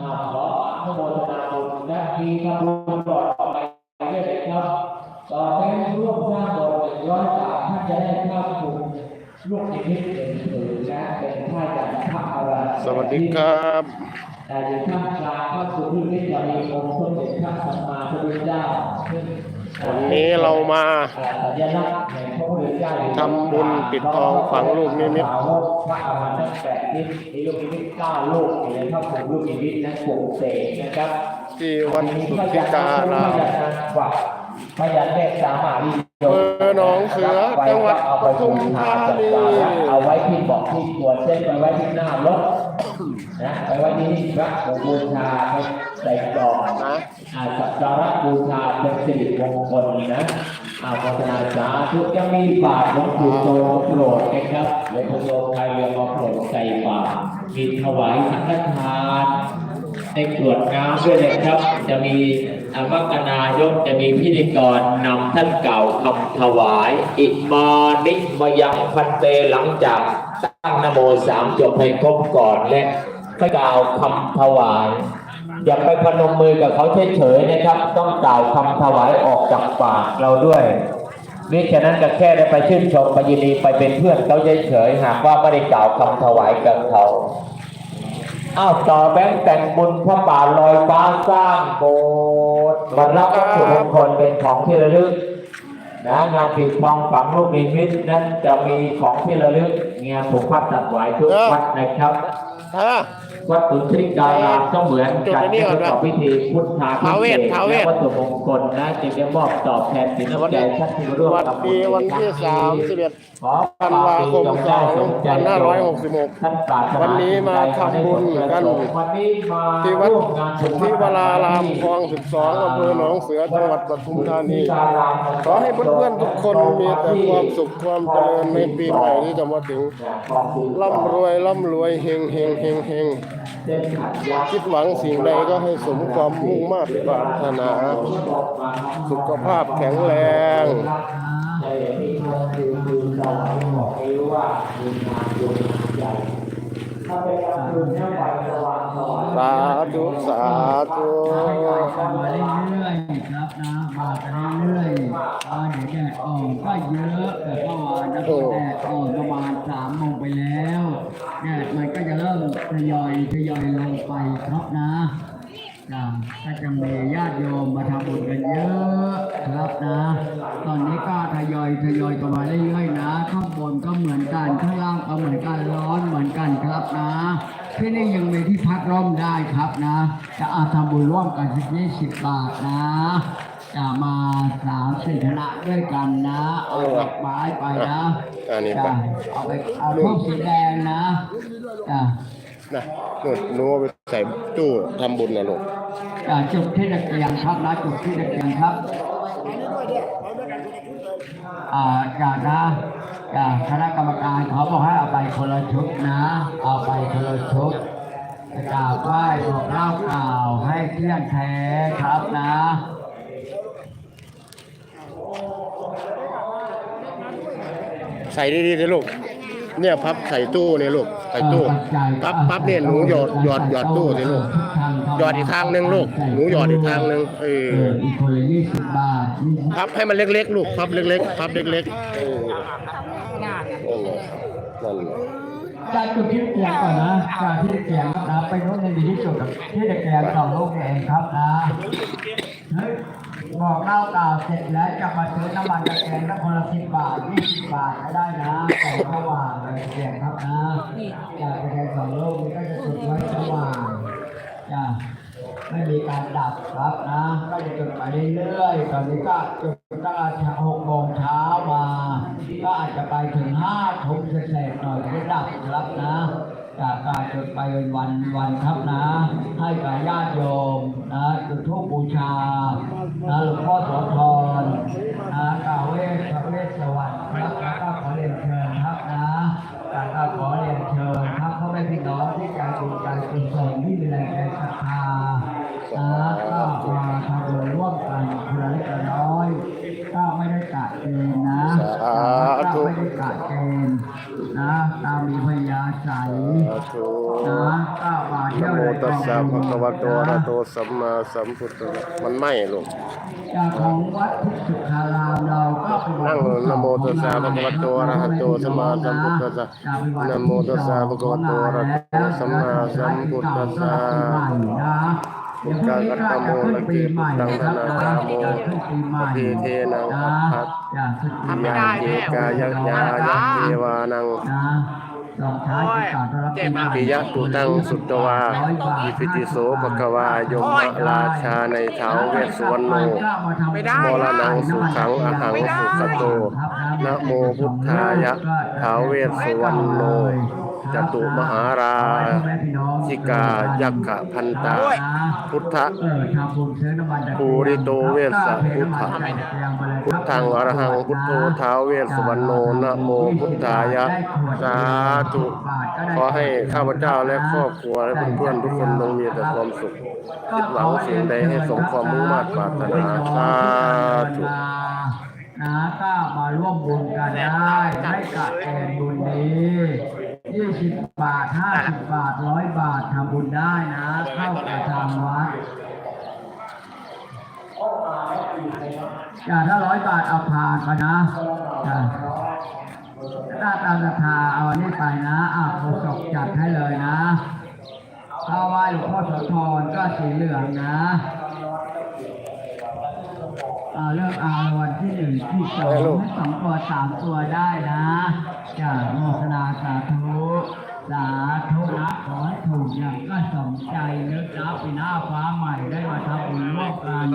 อ่าขออนุโมทนาบุญและมีทำบุญปลอดภัยด้วยนะครับต่อไปร่วมสร้างโบสถ์หนึ่งร้อยสามท่านจะได้เข้าสู่ลูกนิมิตเป็นถือและเป็นท่าจากพระอาราธนาสวัสดีครับแต่อยู่ท่ามกลางก็คือที่นิจมีองค์สมเด็จพระสัมมาสัมพุทธเจ้าซึ่ง วันนี้เรามาสัญลักษณ์แห่งพระพุทธเจ้าทำบุญปิดทองฝังลูกนิมิตสาวกพระอรหันต์ทั้งแปดนิมิตมีลูกนิมิตเก้าลูกในพระภูมิลูกนิมิตนั้นปลูกเสกนะครับที่วัดสุทธิการามพยัญชนะเมตตามหาวิโยอำ เภอหนองเสือจังหวัดปทุมธานีเอาไว้ที่เบอกที่ควรเส้นไปไว้ที่หน้ารถนะไปไว้ที่นี่พระบูชาไปใส่กล่องนะอาสักการะบูชาเป็นสิริมงคลนะอาโมทนาสาธุยังมีบาทหลวงปู่โตโปรดนะครับหลวงปู่โตใครเรียกมาโปรดใส่บาตรมีถวายสังฆทานในกรวดน้ำด้วยนะครับจะมี อาวักนายกจะมีพิธีกรนำท่านเก่าคำถวาย อิมานิมยังพันเตหลังจากตั้งนโมสามจบให้ครบก่อนและค่อยกล่าวคำถวายอย่าไปพนมมือกับเขาเฉยๆนะครับ ต้องกล่าวคำถวายออกจากปากเราด้วยมิฉะนั้นก็แค่ได้ไปชื่นชมไปยินดีไปเป็นเพื่อนเขาเฉยๆหากว่าไม่ได้กล่าวคำถวายกับเขา อ้าวต่อแบงค์แต่งบุญพระป่าลอยฟ้าสร้างโบสถ์บรรลับวัตถุมงคลเป็นของที่ระลึกนะงานปิดทองฝังลูกนิมิตนั้นจะมีของที่ระลึกเงียผูกพัดตัดไหวทุกวัดนะครับ ฮะ วัดสุนทรีการามก็เหมือนกันในประกอบพิธีพุทธาพิท้าวเวเศสษท้าวเวและสวัตถุมงคลนะจึงได้มอบตอบแทนสินน้ำใจท่านที่มาร่วมวัดกับปีวันที่สามสิบเอ็ดขอธันวาคมสองพันห้าร้อยหกสิบหกท่านปรารถนาวันนี้มาทำบุญกันวันนี้มาที่วัดร่วมงานสุทธิวรารามคลองสิบสองอำเภอหนองเสือจังหวัดปทุมธานีขอให้เพื่อนๆทุกคนมีแต่ความสุขความเจริญในปีใหม่ที่จะมาถึงร่ำรวยร่ำรวยเฮงเฮงเฮงเฮงคิดหวังสิ่งใดก็ให้สมความมุ่งมา่ปรารถนา สุขภาพแข็งแรงใจที่ทำคือคือเราบอกเองว่ามีงานบุญงานใหญ่ถ้าเป็นการบุญเนี่ยไฟ สว่างสว่งสาธุสาธุกันมาเรื่อยๆครับนะมากันเรื่อยๆอ่าเดี๋ยวแดดออกก็เยอะแต่เมื่อวานนะแดดออกประมาณสามโมงไปแล้วแดดมันก็จะเริ่มทยอยทยอยลงไปครับนะ จ้ะก็จะมีญาติโยมมาทำบุญกันเยอะครับนะ ตอนนี้ก็ทยอยทยอยกันมาเรื่อยๆนะ ข้างบนก็เหมือนกันข้างล่างก็เหมือนกันร้อนเหมือนกันครับนะ ที่นี่ยังมีที่พักร่มได้ครับนะ จะอาทำบุญร่วมกันสักยี่สิบบาทนะจะมาสามสี่คณะด้วยกันนะเอาดอกไม้ไปนะอันนี้จะไปเอาไปเอาทูบสีแดงนะจะ นะนู่นหนูเอาไปใส่ตู้ทำบุญนะลูกจะจุดที่ตะเกียงครับนะจุดที่ตะเกียงครับอ่าจากนะจากคณะกรรมการเขาบอกให้เอาไปคนละชุดนะ เอาไปคนละชุดจะกราบไหว้บอกเล่ากล่าวให้เที่ยงแท้ครับนะใส่ดีๆเลยลูก เนี่ยพับใส่ตู้เนี่ยลูกใส่ตู้ปั๊บปั๊บเนี่ยหนูหยอดหยอดหยอดตู้สิลูกหยอดอีกทางหนึ่งลูกหนูหยอดอีกทางหนึ่งเออเอออีกคนละยี่สิบบาทยี่สิบพับให้มันเล็กๆลูกพับเล็กๆพับเล็กๆเออนั่นแหละนั่นแหละจากจุดที่ตะเกียงก่อนนะจากที่ตะเกียงครับนะไปโน้นในดีที่สุดกับที่ตะเกียงสองลูกเองครับนะเฮ้ย บอกเล่ากล่าวเสร็จแล้วจะมาซื้อน้ำมันตะเกียงก็คนละสิบบาทยี่สิบบาทก็ได้นะใส่ระหว่างตะเกียงครับนะจากตะเกียงสองโลกนี้ก็จะจุดไว้ระหว่างจ้ะไม่มีการดับครับนะก็จะจุดไปเรื่อยๆตอนนี้ก็จุดตั้งแต่หกโมงเช้ามา ก็อาจจะไปถึงห้าทุ่มเศษๆหน่อยก็ดับครับนะจากการจุดไปวันวันครับนะ ให้กับญาติโยมนะจุดธูปบูชานะหลวงพ่อโสธรนะกล่าวเวสพระเวสสวรรค์ครับแล้วก็ขอเรียนเชิญครับนะแล้วก็ขอเรียนเชิญครับพ่อแม่พี่น้องที่ใจบุญใจกุศลที่มีแรงใจศรัทธานะก็มาทำบุญร่วมกันคนละเล็กละน้อย ก็ไม่ได้กะ เกณฑ์นะสาธุก็ไม่ได้กะเกณฑ์นะตามมีพยาใสยสาธุนะก็มานะเที่ยวโมเลยตัสสะภะคะวะโตอะระหะโตสัมมาสัมพุทธัสสะมันไหม้ลูกจากของวัดทิพย์สุขารามเราก็เป็นวันั่ดงนะโมตัสสะภะคะวะโตอะระหะโตสัมมาสัมพุทธัสสะนะโมตัสสะภะคะวะโตอะระหะโตสัมมาสัมพุทธัสสะ พุทธากัตตโมละเกตุตังนานาโมปฏิเทนังพัทจะขึ้นปีใหม่ยาเยกายักยายักเทวานังปิยะตุตังสุตวาอิปิติโสภควายมราชาในเท้าเวสวรรณโนไม่ได้มรณังสุขังอหังสุขโตนะโมพุทธายะเท้าเวสสวรรณโน จตุมหาราชิกา ยักขะพันตา พุทธะเออทำบุญซื้อน้ำมันจากภูริโตเวสสะพุทธะพุทธังอรหังพุทโธท้าวเวสสวรรณโนนะโมพุทธายะสาธุขอให้ข้าพเจ้าและครอบครัวและเพื่อนๆทุกคนจงมีแต่ความสุขคิดหวังสิ่งใดให้สมความมุ่งมั่นปรารถนาสาธุนะก็มาร่วมบุญกันได้ให้กับแอนบุญนี้ยี่ สิบบาทห้าสิบบาทร้อยบาททำบุญได้นะเข้ากับทางวัดอย่าถ้าร้อยบาทเอาผ่านไปนะจ้ะถ้าตามราคาเอาอันนี้ไปนะอะโฆษกจัดให้เลยนะ ถ้าไหว้หลวงพ่อโสธรก็สีเหลืองนะ เลือกเอารวัลที่หนึ่งที่สองให้สองตัวสามตัวได้นะจ้าโมทนาสาธุสาธุนะขอให้ถูกอย่างก็สมใจนึกนะปีหน้าฟ้าใหม่ได้มาทำบุญร่วมกัน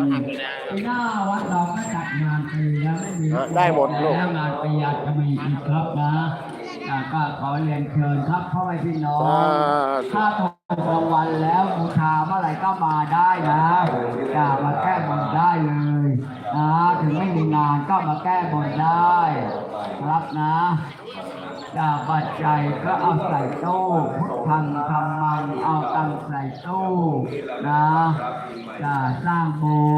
ปีหน้าวัดเราก็จัดงานปีแล้วไม่มีได้หมดลูกแล้วงานปีอาจจะมีอีกครับนะ อ่าก็ขอเรียนเชิญครับพ่อแม่พี่น้อง สาธุ ถ้าถูกรางวัลแล้วบูชาเมื่อไหร่ก็มาได้นะอย่ามาแก้บนได้เลยนะถึงไม่มีงานก็มาแก้บนได้ครับนะอย่าบัตรใจยก็เอาใส่ตู้พุทธังทำมังเอาตังค์ใส่ตู้นะอย่าสร้างโบสถ์